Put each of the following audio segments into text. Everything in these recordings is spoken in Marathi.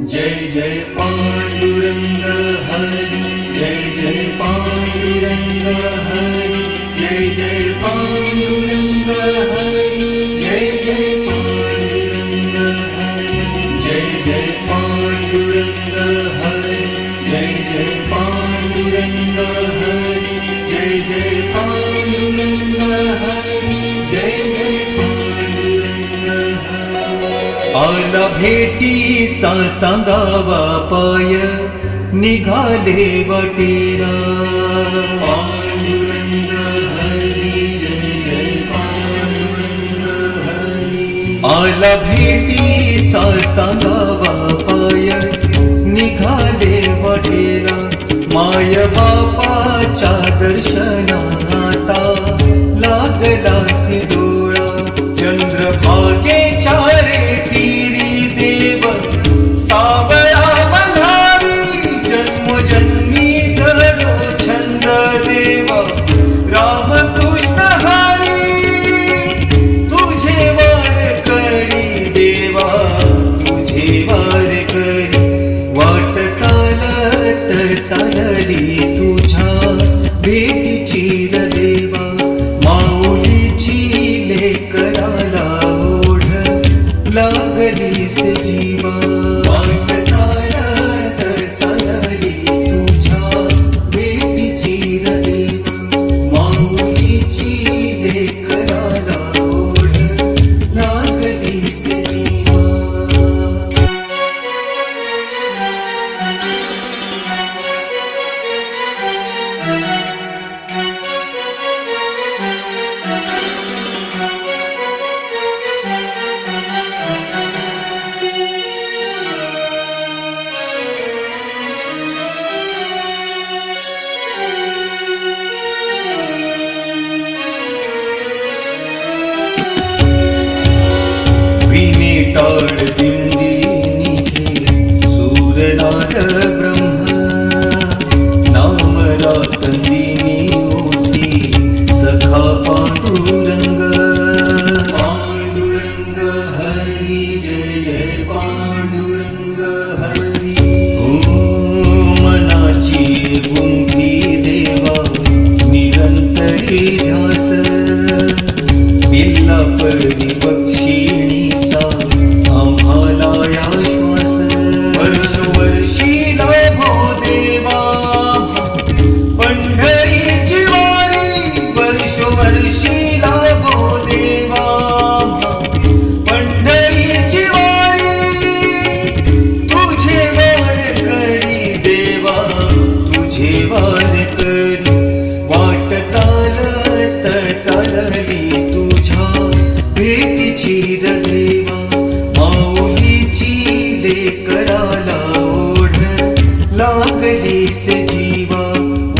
जय जय पांडुरंग हरी। जय जय पांडुरंग हरी। जय जय पांडुरंग आला भेटीचा सांगावा पाय. निघाले वाटेरा. पांडुरंग हरी. आला भेटीचा सांगावा पाय. निघाले वाटेरा. माय बापाच्या दर्शनाता लागला भेटीची र देवा माऊलीची लेकराला ओढ लागलीस जीवा. टाळ दिंडी निघे सूरनाथ ब्रह्म नाम रातंदिनी ओटी सखा पांडुरंग पांडुरंग हरी जय जय पांडुरंग हरी। ओ मनाची गुंफी देवा निरंतरी ध्यास बिल्ला पडली लेकराला ओढ. लागलीस जीवा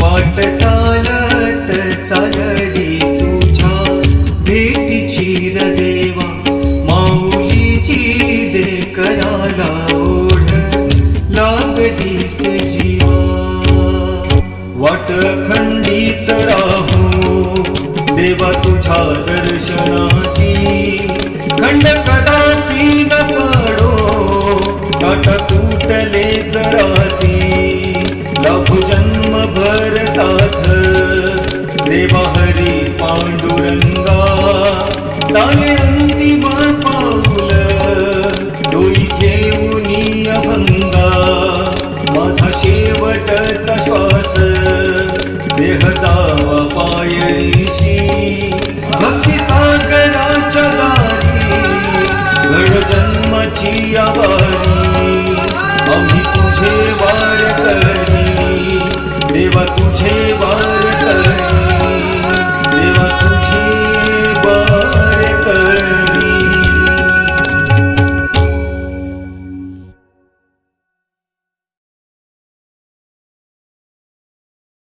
वाट चालत चालली तुझ्या भेटीची देवा माऊलीची दे कराला ओढ. लागलीस जीवा वाट खंडित राहू. देवा तुझ्या दर्शनाची खंड தேவஹரி பாண்டுரங்கா தாயே அந்திமா